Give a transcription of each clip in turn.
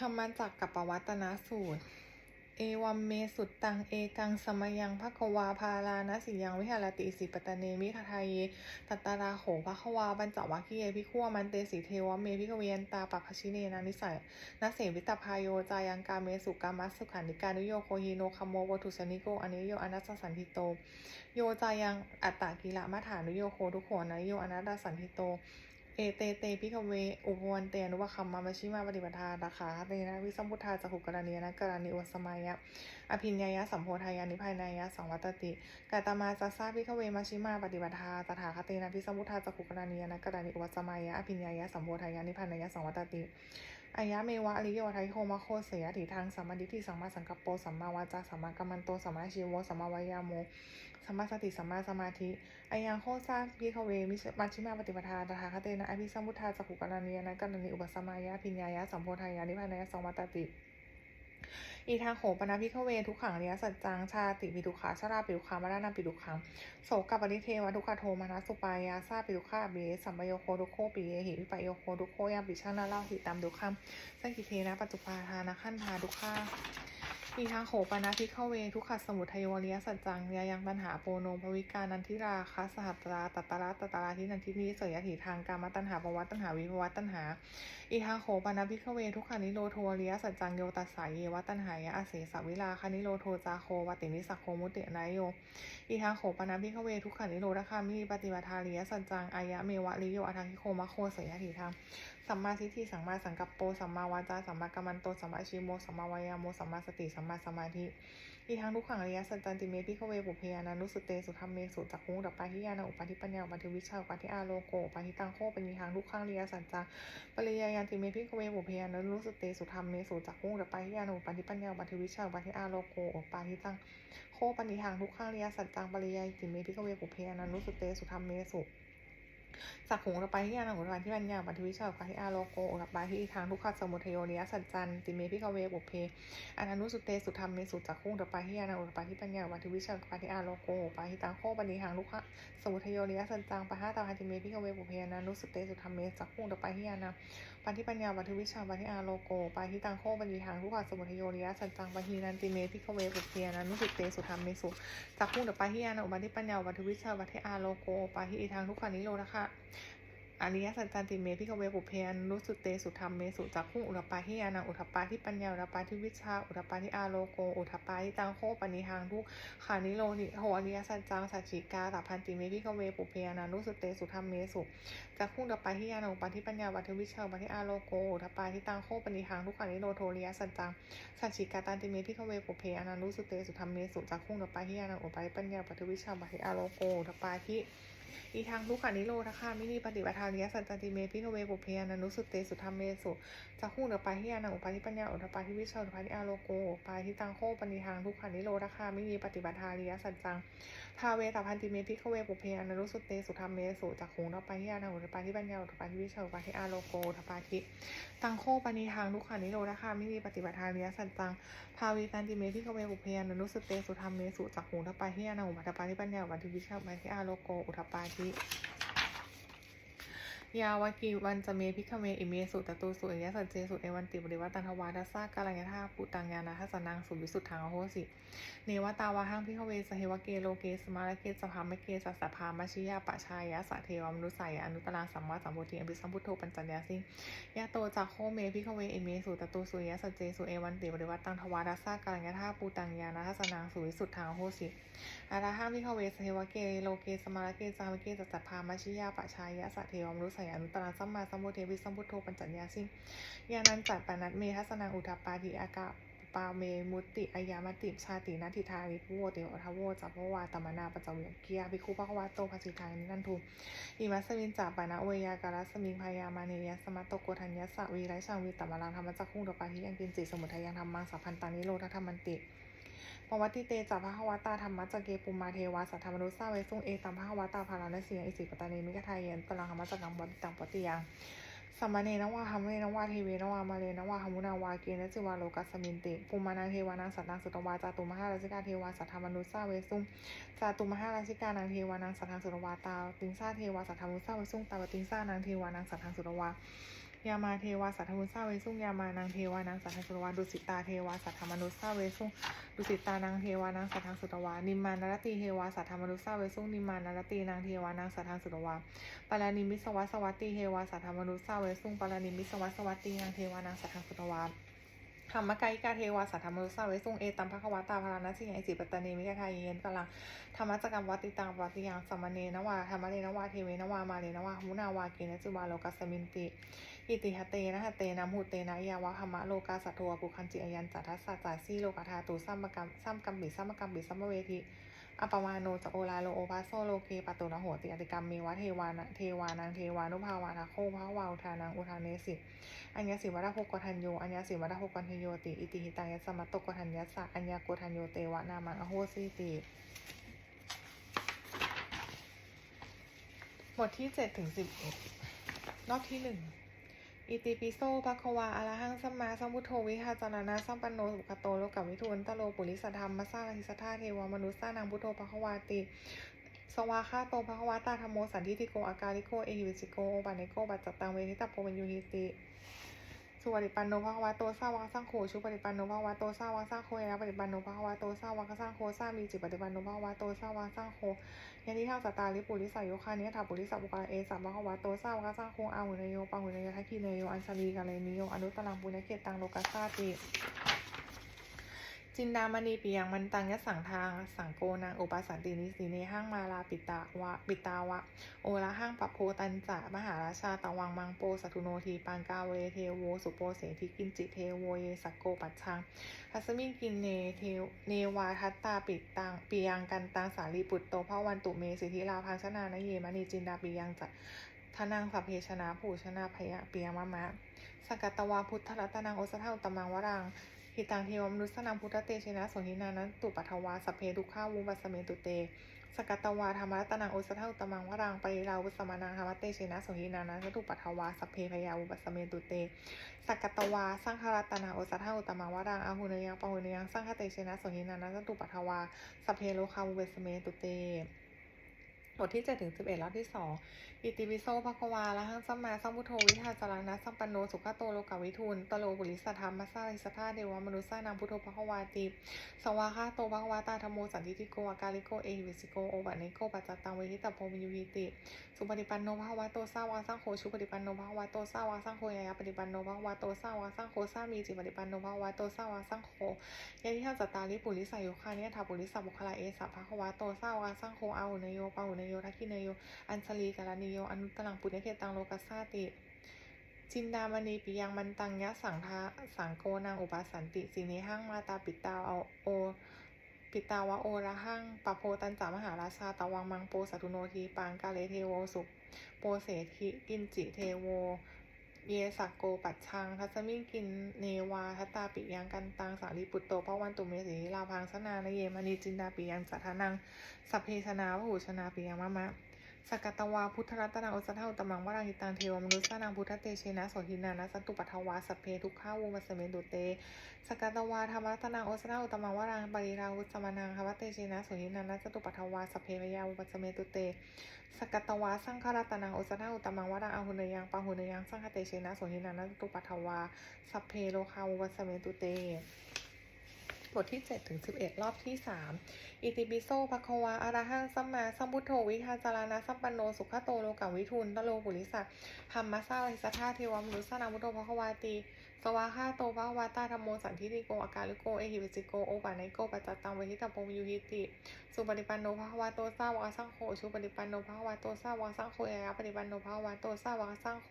ธรรมจักรกับปวัตนสูตร เอวัมเมสุตตัง เอกังสมยังภควาพาลานสิยังวิหารติสิปตเนมิคทายเยตัตตาราโขภควาบัญจวัคคีเยพิขัวมันเตสิเทวเมพิกเวียนตาปัพพชิเนนานิสัยนเสวิตาพายโยจายังกาเมสุกามัสสุขันติกานุโยโคฮิโนคัมโมวัตุสนิโกอเนโยอนัสสันทิโต โยจายังอัตตากิละมัฐานุโยโคทุกโขนะโยอนัตตสันทิโต เอเตเตพิกเวอุปวันเตนุวคัมมามชิมาปฏิปทาราคาเตนะวิสัมพุทธาจักขุกรณีนะกรณีอวสมายะอภิญญายะสัมโพธายานิพายนายะสังวัตติกาตมาจัสสาพิกเวมาชิมาปฏิปทาตถาคเตนะพิสัมพุทธาจักขุกรณีนะกรณีอวสมายะอภิญญายะสัมโพธายานิพายนายะสังวัตติอายะเมวะอริโยไทโคมะโคเสยติทางสัมมาดิทิสัมมาสังกัปโปสัมมาวาจาสัมมากัมมันโตสัมมาชีโวสัมมาวายาโม สัมมาสติสัมมาสมาธิอายังโคซาพิคเวมิมัชชิมาปฏิปทาตถาคเตนะอภิสัมพุทธาจักขุกรณียนะกรณีอุปสมายะอภิญญายะสัมโพธายานิพพานายะสังวัตติอีทางโหปนาพิฆเวทุกขังเรียสัจจังชาติปิดุขาชราปิดุขามรณะปิดุขังโสกับปริเทวทุกขโทมานะสุปายาซาปิดุขาเบสัมปโยโคทุโคปิเยหิวิปโยโคทุโคยามปิชานาเลาหิตามดุขัมสังกิเทนะปัจจุปาทานะขั้นทาดุขา อีทางโหปนาพิฆเวทุกขสมุทัยวเรียสัจจังยายังตันหาโปโนภวิกานันทิราคัสหัตราตัตตระตัตตระทินันทินีเสยถิทางกามตันหาปวัตตันหาวิภวัตตันหา อีทางโขปานาพิฆเวทุกขานิโรโทเรียสัจจังโยตัสสายเยวัตันหายะอาเสสวิลาคานิโรโทจาโควตินิสักโคมุตินายโย อีทางโขปานาพิฆเวทุกขานิโรธคามิปฏิบัติาเรียสัจจังอายะเมวะริโยอัทังคิโคมะโคเสยถิทาง สัมมาทิฏฐิสัมมาสังกัปโปสัมมาวาจาสัมมากัมมันโตสัมมาชิโมสัมมาวายาโมสัมมาสติสัมมาสมาธิอีทางทุกขังอริยสัจจันติเมพิฆเวปุเพยานานุสเตสุธรรมเมสุจักขุงดับปาทิยานาอุปาทิปัญญาอุปาทิวิชาอุปาทิอาโลโกอุปาทิตังโคเป็นยีทางทุกขังอริยสัจจังปริยายันติเมพิกเวบุเพยานะรู้สุเตสุธรรมเมสุจักขุงดับปาทิยานาอุปาทิปัญญาอุปาทิวิชาอุปาทิอาโลโกอุปาทิตังโคปนิทางทุกข้างเรียสัจจังปริยายติเมพิกเวบุเพยานะรู้สุเตสุธรรมเมสุ สักหุงระบายที่ยานุปายที่ปัญญาปัทิวิชาปาทิอาโลโกระบายที่ทางทุกขสมุทโยนิยสัจจันติเมพิกเวบุเพอานานุสุเตสุธรรมเมสุจักขุงระบายที่ยานุปายที่ปัญญาปัทิวิชาปาทิอาโลโกปาทิตังโคปนิทางทุกขสมุทโยนิยสัจจังปะหาตาหาติเมพิกเวบุเพยานะนุสุเตสุธรรมเมจักขุงระบายที่ยานาปันทิปัญญาปัทิวิชาปาทิอาโลโกปาทิตังโคปฏิทางทุกขาสมุทโยนิยสัจจังปาทินันติเมพิกเวปุเพียนะนุสิเตสุธรรมเมสุจักขุงเดปาทิยานอุปันทิปัญญาปัทิวิชาปาทิอาโลโกปาทิอีทางทุกขานิโรธคะ อริยสัจจันติเมพิกเวปุเพยนะนุสุเตสุธรรมเมสุจักขุอุทปาทิยานะอุทปาทิปัญญาอุทปาทิวิชาอุทปาทิอาโลโกอุทปาทิตังโคปณิทางทุกขานิโรนิโหอริยสัจจังสัจจิกาตัพพันติเมพิกเวปุเพยนะนุสุเตสุธรรมเมสุจากพุ่งดับไปที่ยานุปาทิปัญญาวัตถุวิชาวัตถิอาโลโกทัปปาทิตังโคปนิทางทุกขานิโรโทรียสัจจังสัจฉิกาตันติเมพิกเวปุเพอนันุสุเตสุธรรมเมสุจากพุ่งดับไปที่ยานุปาทิปัญญาวัตถุวิชาวัตถิอาโลโกทัปปาทิ อีทางทุกขานิโรธคามินีปฏิบัติทานยสัจจันติเมพิโนเวปุเพอนันรุสุเตสุธรรมเมสุจะคู่เดับไปที่ยานุปาทิปัญญาอุทปาทิวิชาอุปาทิอาโลโกปาทิตังโคปณิทางทุกขานิโรธคามินีปฏิบัติทานยสัจจังทาเวตาพันติเมพิกเวปุเพอนารุสุเตสุธรรมเมสุจากหงทัปปาทิยานาหุตปาทิปัญญาอุตปาทิวิเชาอุปาทิอาโลโกทัปปาทิตังโคปณิทางทุกขานิโรธคามิมีปฏิบัติทาเนียสัจจังทาเวีตันติเมพิกเวปุเพอนารุสุเตสุธรรมเมสุจากหงทัปปาทิยานาหุตปาทิปัญญาอุปาทิวิเชาอุปาทิอาโลโกอุทปาทิยาวากีวันจะเมพิกเมอิเมสุตตูสุเอยสัจเจสุเอวันติบริวัตันทวาดัสสากาลังยธาปุตังยานาทัสนังสุวิสุทธังอโหสิ เนวตาวาหังพิฆเวสเหวะเกโลเกสมาลเกสภามเกสัสสะพามชิยาปะชายะสะเทวมนุสัยอนุตตรังสัมมาสัมพุทธิอภิสัมพุทโธปัญจัญญาสิยะโตจักโคเมพิฆเวเอเมสุตตูสุยะสเจสุเอวันติบริวัตตังทวาดัสสากาลังยธาปุตังยานาทัสนังสุวิสุทธังโหสิอาราหังพิฆเวสเหวะเกโลเกสมาลเกสภามเกสัสสะพามชิยาปะชายะสะเทวมนุสัยอนุตตรังสัมมาสัมพุทธิอภิสัมพุทโธปัญจัญญาสิยานันจัดปานัตเมทัสนังอุทปปาทิอากา ปาเมมุติอายามติชาตินัตถิทาริพุโวเตวทาโวจัพพวาตมนาปัจจเวกเกียภิกขุภควาโตภสิทานินันทุอิมัสมินจาปานะเวยาการัสมิงพายามาเนยสมัตโตโกทัญญสวีไรชังวีตมะลังธรรมจักขุงดปาทิยังกินจิสมุทัยยังธรรมังสัพพันตานิโรธธรรมันติปวัติเตจัพพะวตาธรรมะจเกปุมาเทวาสัทธมนุสสาเวสุงเอตัมพะวตาภาราณเสียอิสิปตาเนมิกทายเยนตลังธรรมจักกังวัตตังปฏิยัง สัมมาเนนวาหัมเนนวาเทเวนวามาเลนวาหมุนาวาเกนจิวาโลกัสมินติปุมานังเทวานังสัตตังสุตวาจาตุมหาราชิกาเทวาสัทธมนุสสาเวสุงจาตุมหาราชิกานังเทวานังสัทธังสุตวาตาติงซาเทวาสัทธมนุสสาเวสุงตาวติงซานังเทวานังสัทธังสุตวา ยามาเทวาสัทธมุสาเวสุงยามานางเทวานางสัทธสุตวาดุสิตาเทวาสัทธมนุสาเวสุงดุสิตานางเทวานางสัทธสุตวานิมมานารตีเทวาสัทธมนุสาเวสุงนิมมานารตีนางเทวานางสัทธสุตวาปารานิมิสวัสสวัตติเทวาสัทธมนุสาเวสุงปารานิมิสวัสสวัตตินางเทวานางสัทธสุตวาธรรมกายิกาเทวาสัทธมนุสาเวสุงเอตัมภควตาพารานัสสิงไอสิปตเนมิกทายเยนกลังธรรมจักรรมวัติตังวัติยังสัมมเนนวาธรรมเนนวาเทเวนวามาเลนวามุนาวาเกนจุบาโลกัสมินติ อิติหเตนะหเตนะมุเตนะยาวะธรรมะโลกาสัตวปุคันจิอยันจัตทัสสะจาซีโลกธาตุสัมมกัมสัมกัมบิสัมมกัมบิสัมมเวทิอปมาโนจะโอลาโลโอปาโซโลเกปตุนะโหติอติกรรมเมวะเทวานะเทวานังเทวานุภาวาทาโคภาวาอุทานังอุทาเนสิอัญญสิวราภกทันโยอัญญสิวราภกทันโยติอิติหิตังยสมัตตกทันยัสสะอัญญาโกทันโยเตวะนามังอโหสิติบทที่เจ็ดถึงสิบเอ็ดรอบที่หนึ่ง อิติปิโสภควาอะระหังสัมมาสัมพุทโธวิหาจารณะสัมปันโนสุขโตโลกัวิทูนตโลปุริสธรรมมัสสาหิสธาเทวมนุสสานังพุทโธภควาติสวาคาโตภควาตาธรรมโมสันทิติโกอาการิโก เอหิวิจิโก โอบานิโก บัจจตังเวทิตาโพวินยูนิติ สุปฏิปันโนภควาโตสาวกสังโคชุปฏิปันโนภควาโตสาวกสังโคยะปฏิปันโนภควาโตสาวกสังโคสามีจิปฏิปันโนภควาโตสาวกสังโฆยะนิทังสตาลิปุริสายโยคานิยถาปุริสบุกาเอสัมภควาโตสาวกสังโคอาหุเนโยปะหุเนโยทักคีเนโยอันสลีกันเลยนิโยอนุตตรังปุญญเขตตังโลกัสสาติ จินดามณีปียังมันตังยะสังทาง สังโกนางอุปสันตินิสีเนห้างมาลาปิตาวะปิตาวะ โอละห้างปะโพตันจะมหาราชาตะวังมังโปสัตุโนทีปังกาเวเทโวสุโปเสทิกินจิเทโวเยสักโกปัจชังทัสมิงกินเนเทเนวาทัตตาปิตังปียังกันตังสาลีปุตโตภวันตุเมสิทธิลาพังชนานเยมณีจินดาปียังจะทนังสัพเพชนะผูชนะพยะปียมะมะสกัตตวาพุทธรัตนังโอสถาอุตมังวรัง หิตังเทวมนุสสนังพุทธเตชนะโสหินานันตุปัทวาสพเพทุกขาวุปัสเมตุเต สกัตตวาธรรมรัตนังโอสถาอุตมังวรังปริราวุสมานังธรรมเตชนะโสหินานันตุปัทวาสพเพพยาวุปัสเมตุเต สกัตตวาสังฆรัตนังโอสถาอุตมังวรังอาหุเนยังปะหุเนยังสังฆเตชนะโสหินานันตุปัทวาสพเพโลคาวุปัสเมตุเต บทที่7ถึง11รอบที่ 2 อิติปิโสภควาละหังสัมมาสัมพุทโธวิทาจารณะสัมปันโนสุขโตโลกาวิทูลตโลบุริสธรรมมัสสาริสธาเดวมนุสสานังพุทโธภควาติสวาคาโตภควาตาธรรมโมสันติติโกอาการิโกเอหิวิสิโกโอบันิโกปัจจตังเวทิตาโพวิยุหิติ สุปฏิปันโนภควาโตสาวาสังโฆชุปฏิปันโนภควาโตสาวาสังโฆยายาปฏิปันโนภควาโตสาวาสังโฆสามีจิปฏิปันโนภควาโตสาวาสังโฆยะทิทัสตาลิปุริสายุคานิยถาปุริสบุคลาเอสะภควะโตสาวาสังโฆอาหุเนโยปะหุเนโยทักขิเนโย อัญชลีกาลานิโย อนุตตลังปุญญเขตังโลกัสซาติจินดามณีปิยังมันตังยะสังทาสังโกนางอุปาสันติสีเนหังมาตาปิตาเอาโอ ปิตาวะโอระหังปะโพตันจามหาราชาตะวังมังโปสัตุโนทีปังกาเลเทโวสุปโปเสธิกินจิเทโว เยสักโกปัดชัง ทัสมิงกินเนวาทัตตาปิยังกันตังสารีปุตโตพระวันตุเมสีลาพังสนานเยมณีจินดาปิยังสัทานังสัพเพชนาวหูชนาปิยังมะมะ สกัตตวาพุทธรัตนังอุสถาอุตมังวรังหิตังเทวมนุสสานังพุทธเตเชนะโสหินานะสันตุปัทวาสเพทุกขาวุมัสสเมตุเตสกัตตวาธรรมรัตนังอุสถาอุตมังวรังปริราวุสมานังภวเตเชนะโสหินานะสันตุปัทวาสเพพยาวุปัสสเมตุเตสกัตตวาสังฆรัตนังอุสถาอุตมังวรังอาหุนยังปะหุนยังสังฆเตเชนะโสหินานะสันตุปัทวาสเพโลคาวุปัสสเมตุเต บทที่ 7 ถึง 11 รอบที่ 3 อิติปิโสภควาอระหังสัมมาสัมพุทโธวิทาจารณะสัมปันโน สุขโตโลกัวิทุนตโลปุริสะธรรมะซาลิสธาเทวมนุสสานามุโตภควาตี สวาคาโตภควาตาธรรมโมสันทิติโกอาการิโกเอหิวิจิโกโอปาไนโกปัจจตังเวทิตาโพวิยุหิติสุปฏิปันโนภควาโตสาวกสังโฆชุปฏิปันโนภควาโตสาวกสังโฆยายาปฏิปันโนภควาโตสาวกสังโฆ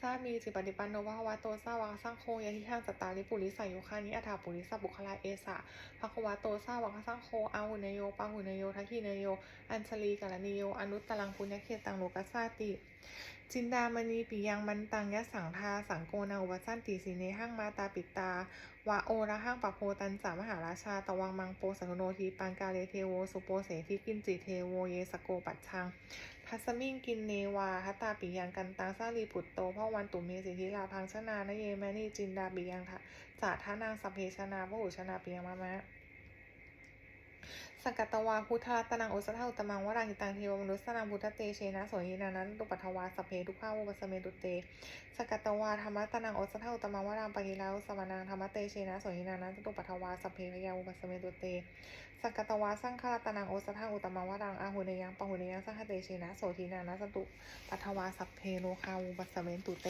สามีจิปฏิปันโนภควาโตสาวกสังโฆยะทิทังสตาลิปุริสายุคานิอัฏฐาปุริสบุคลาเอสะภควาโตสาวกสังโฆอาหุเนโยปาหุเนโยทัคคีเนโย อัญชลีกาลนิโยอนุตตรังปุญญเขตังโลกัสสาติ จินดามณีปิยังมันตังยะสังทาสังโกนาอุปสันติสีเนหังมาตาปิตาวะโอระหังปะโพตันจามหาราชาตะวังมังโปสัตุโนทีปังกาเลเทโวสุโปเสทิกินจิเทโวเยสโกปัจชังทัสมิงกินเนวาทัตตาปิยังกันตังสาลีปุตโตพระวันตุเมสิทธิลาพังชนานเยแมนีจินดาปิยังทะจาทานางสัพเพชนาพระหุชนาปิยังมะมะ สกตวาพุทธรัตนังโอสถาอุตมังวราหิตังเทวมนุสนังพุทธเตเชนะโสหินานันตุปัทวาสพเพทุกข้าวุปสเมตุเตสังกัตวาธรรมตนังโอสถาอุตมังวรังปะกิลาอุสวนังธรรมเตเชนะโสหินานันตุปัทวาสพเพพยาวุปสเมตุเตสังกัตวาสังฆรัตนังโอสถาอุตมังวรังอาหุเนยังปะหุเนยังสังฆเตเชนะโสหินานันตุปัทวาสพเพโลคาวุปสเมตุเต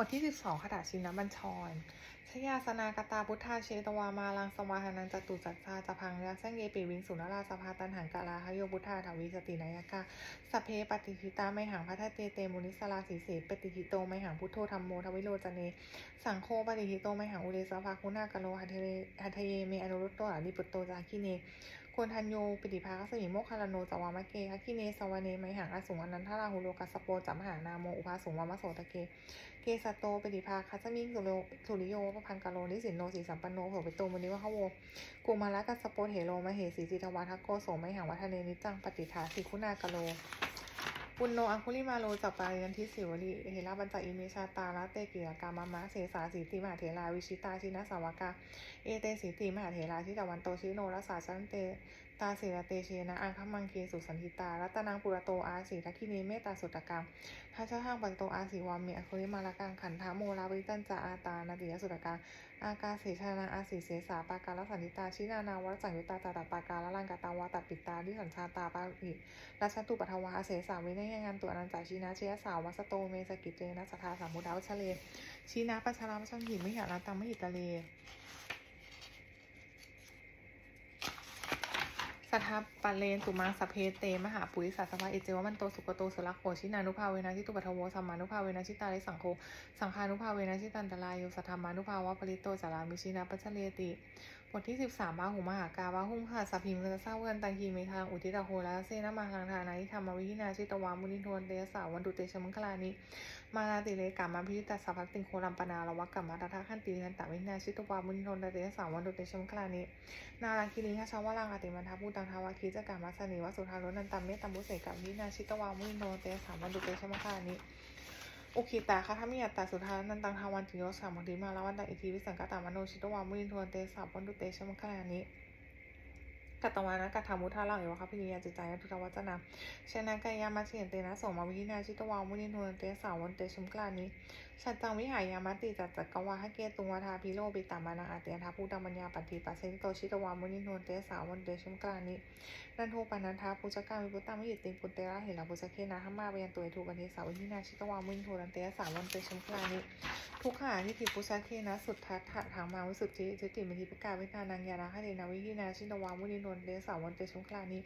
บทที่ 12คาถาชินบัญชร ชยาสนากตาพุทธาเชตวามาลังสวาหานันจตุจัตตาจะพังยักษ์แซงเยปิวิงสุนราสภาตันหังกาลาหโยพุทธาถวิสตินายกาสเพปฏิทิตาไมหังพัทเตเตมุนิสลาสีเสปฏิทิโตไมหังพุทโธธรรมโมทวิโรจเน สังโฆปฏิทิโตไมหังอุเรสภาคุณากะโลหัทเทหัทเทเยเมอนุรุตโตอริปุตโตจาคิเน ควรทันโยปิติภาคสมิโมคคารโนจวามะเกคัคคิเนสวเนไมหังอสุงอนันทาราหุโลกัสโปจัมหานาโมอุภาสุงวามะโสตะเก เกสัตโตปิติภาคัสมิงสุโลสุริโยปพันกาโลนิสินโนสีสัมปันโนโสปิโตมุนิวะขโวกุมาระกัสโปเถโลมเหสีจิตวาทักโกโสไมหังวัฒเนนิจังปฏิทาสิคุณากาโล ปุณโนอังคุลิมาโลจับปายันทิสิวลีเฮราบัญจาอิเมชาตาลาเตกิยกามามะเสสาสีติมหาเถราวิชิตาชินะสาวกา เอเตสีติมหาเถราทิตวันโตชิโนรัสาชันเต ตาเสรเตเชนะอังคมังเคสุสันติตา รัตนังปุระโตอาสีทักขินีเมตตาสุตตกรรมทัชทังปันโตอาสีวามเมอคุลิมาละกังขันธาโมลาวิตันจาอาตานาติยสุตตกรรมอากาเสชนาอาสีเสสาปาการสันติตาชินานาวัสังยุตตาตาตปาการลังกาตาวาตปิตาดิสัญชาตาปาอิรัชตุปัทวาเสสาวินัยงานตัวอนันจาชีนาเชยสาววัสโตเมสกิจเจนะสทาสามุดาวชเลชีนาปัชราปัชังหิมิหาราตังมหิตะเล สัทธาปเลนสุมังสเพเต มหาปุริสัสภาเอเจวมันโตสุกโตสุรักโขชินานุภาเวนะชิตุปัทโวสัมมานุภาเวนะชิตาเลสังโฆสังฆานุภาเวนะชิตันตลายโยสัทธามานุภาวะปริโตจารามิชินาปัชเลติ บทที่ 13บาหุมหากาบาหุมหาสัพพิมกะซาเวนตังคีเมทางอุทิตาโหลาเซนะมาหังทานาทิธรรมวิหินาชิตวามุนิโทนเตสาวันตุเตชมังคลานิมานาติเลกามาพิจิตาสัพพติงโคลัมปนาละวักกัมมาตถาขันติคันตะวินาชิตวามุนิโทนเตสาวันตุเตชมังคลานินาราคิริทัชวรังอติมันทาพูตังทาวาคิจกามัสนิวสุธารุนันตัมเมตัมบุเสกัมวินาชิตวามุนิโทนเตสาวันตุเตชมังคลานิ อุคิตาคาทามิยัตตาสุธานันตังทาวันติโยสามของทีมาลาวันตังอิทิวิสังกตามโนชิตวามุนินทนเตสาวันดุเตชมังคลานิกัตตวานะกัตถามุทาลังเอวะคัพพิริยาจิตใจทุตวัจนะชนะกายามาเฉียนเตนะโสมาวิหินาชิตวามุนินทนเตสาวันเตชุมกลานิ ชัดจังวิหายามาติจัตจักวาหะเกตุงวาทาพิโลปิตามานังอาเตียทาภูตังปัญญาปัตติปัสเสติโตชิตวามุนิโนเตสาวันเตชุมกลานินันโทปานันทาปุจกามิปุตตามิหิติปุตเตระเหระปุจเคนะหัมมาเวียนตัวเอทุปันเทสาวิหินาชิตวามุนิโทนเตสาวันเตชุมกลานิทุกขาที่ถิปุชาเคนะสุดทัตถะทางมาวิสุทธิจิติมิธิปกาวิทานังยานาคเดนาวิหินาชินวามุนินนเดสาวันเตชุงคลานิ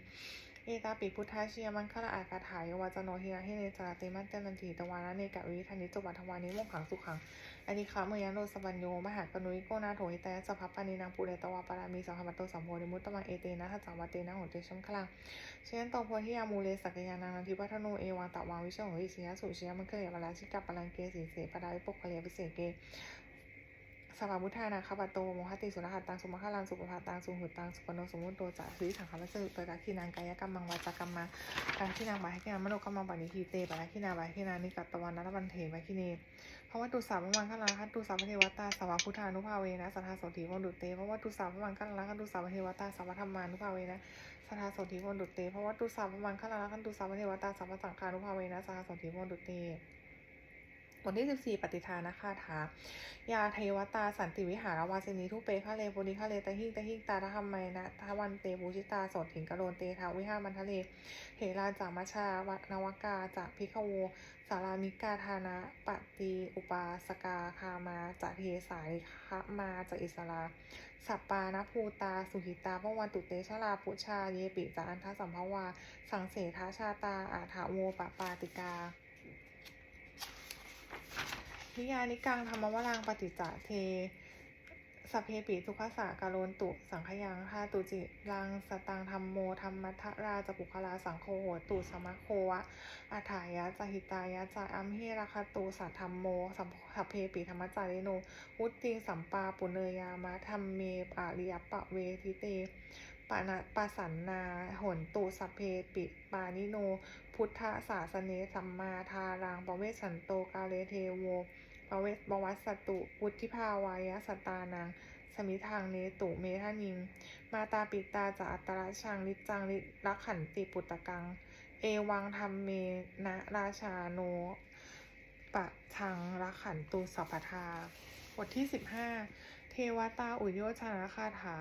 เอตาปิพุทธาเชียมังคละอากาถายวาจโนเฮียให้เนจาเตมันเตนันทีตวานะเนกะวิธานิจวัตวานิโมขังสุขังอนิคาเมยันโรสปัญโยมหากนุยโกนาโถหิตายสัพพปานินางปุเรตวาปารามีสังฆมัตโตสัมโพธิมุตตมังเอเตนะทัจวัตเตนะโหเตชังคลังเช่นโตโพธิยามูเลสักยานังนันทิพัทโนเอวังตะวาวิชโหหิสิยสุชิยมังเคเยวราชิกาปลังเกสีเสปดาวิปกเคลียวิเศเก สัพพะมุทานาคาปโตโมหติสุรหัตตังสุมาฆารังสุปภาตังสุหุตังสุปโนสมุตโตจะสุริสังขารสสุตระคีนังกายกรรมังวาจากรรมังปาคีนังบาหิกินังมโนกรรมังปานิทีเตปาราคีนาบาหิกินานิกัตตวันนัตบันเถบาคิเนเพราะว่าตุสาพมังคลาคัตุสาพเทวตาสาวพุทธานุภาเวนะสัทธาโสติวดุเตเพราะว่าตุสาพมังคลาคัตุสาพเทวตาสาวธรรมานุภาเวนะสัทธาโสติวดุเตเพราะว่าตุสาพมังคลาคัตุสาพเทวตาสาวสังฆานุภาเวนะสัทธาโสติวดุเต บทที่ 14 ปฏิทานะคาถายาเทวตาสันติวิหารวาสินีทุเปคะเลปุริคะเลตะหิงตะหิงตาทำไมนะทวันเตบูชิตาสดถิงกะโลนเตทาวิหามันทะเลเหราจามัชาวนวกาจากพิคโวสารามิกาธานะปฏิอุปาสกาคามาจากเทสายคะมาจากอิสราสัปปานภูตาสุหิตาพวันตุเตชลาปุชาเยปิจาอันทสัมภวา สังเสทาชาตาอาถาโวปปาติกา นิยานิกังธรรมวรังปฏิจจเทสัพเพปิสุขสาการโลนตุ สังขยังคาตุจิรังสตังธรรมโมธรรมัทราจปุคลาสังโฆโหตุสมะโควะอาถายะจหิตายะจาอัมเฮราคตุสัทธรรมโมสัมสัพเพปิธรรมจาริโนวุติสัมปาปุเนยามะธรรมเมปาริยปะเวทิเต ปานะปาสันนาหนตุสพเพปิ ปานิโน พุทธศาสเนสัมมาทารังปเวสันโตกาเลเทโวปเวสบวัสตุวุธิภาวายะสตานัง สมิทางเนตุเมทานิง มาตาปิตาจะอัตราชังนิจังนิรักขันติปุตตะกัง เอวังธรรมเมนะราชาโนปะชังรักขันตุสัพพทาบทที่สิบห้าเทวตาอุโยชนะคาถา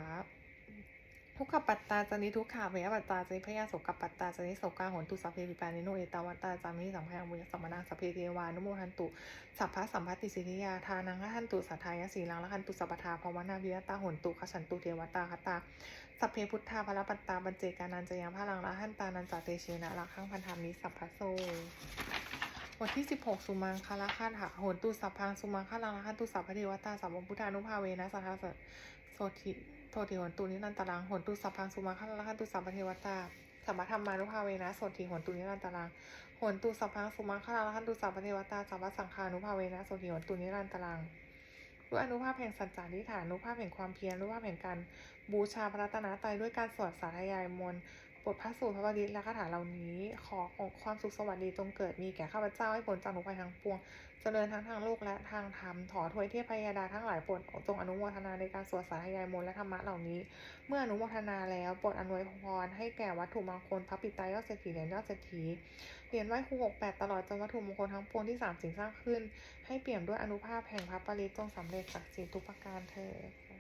ทุกขปัตตาจานิทุกขาเวปัตตาจานิพยาโสกปัตตาจานิโสกาหนตุสัพเพปิปานิโนเอตาวัตตาจามิสัมภยังบุญสัมมนาสัพเพเทวานุโมทันตุสัพพะสัมพัติสิทธิยาทานังขันตุสัทธายสีลังละขันตุสัพพทาภวนาวิยตาหนตุขฉันตุเทวตาคตาสัพเพพุทธาภรปัตตาบัญเจกานันจยังพลังละหันตานันจเตเชนะละข้งพันธามิสัพพะโซบทที่ 16 สุมังคละคาถาโหนตุสัพพังสุมังคลังละคันตุสัพพเทวตาสัพพุทธานุภาเวนะสัทธาสสโสธิ โทธิหนตุนิรันตรังหนตุสัพพังสุมาคัลละคันตุสัพพเทวตาสัมมาธรรมานุภาเวนะโสธิหนตุนิรันตรังหนตุสัพพังสุมาคัลละคันตุสัพพเทวตาสัมมาสังฆานุภาเวนะโสธิหนตุนิรันตรังด้วยอนุภาพแห่งสัจจานิฐานอนุภาพแห่งความเพียรอนุภาพแห่งการบูชาพระรัตนตรัยด้วยการสวดสาธยายมนต์ บทพระสูตรพระบริตและคาถาเหล่านี้ขอองความสุขสวัสดีจงเกิดมีแก่ข้าพเจ้าให้พ้นจากทุกภัยทั้งปวงเจริญทั้งทางโลกและทางธรรมถอถวยเทพยาดาทั้งหลายโปรดจงอนุโมทนาในการสวดสาธยายมนต์และธรรมะเหล่านี้ เมื่ออนุโมทนาแล้วโปรดอนวยพรให้แก่วัตถุมงคลพระปิตายอดเศรษฐีเหรียญยอดเศรษฐีเหรียญไหว้ครูหกแปดตลอดจนวัตถุมงคลทั้งปวงที่สามสิ่งสร้างขึ้น ให้เปี่ยมด้วยอนุภาพแห่งพระปริตจงสำเร็จศักดิ์สิทธิ์ทุกประการเถิด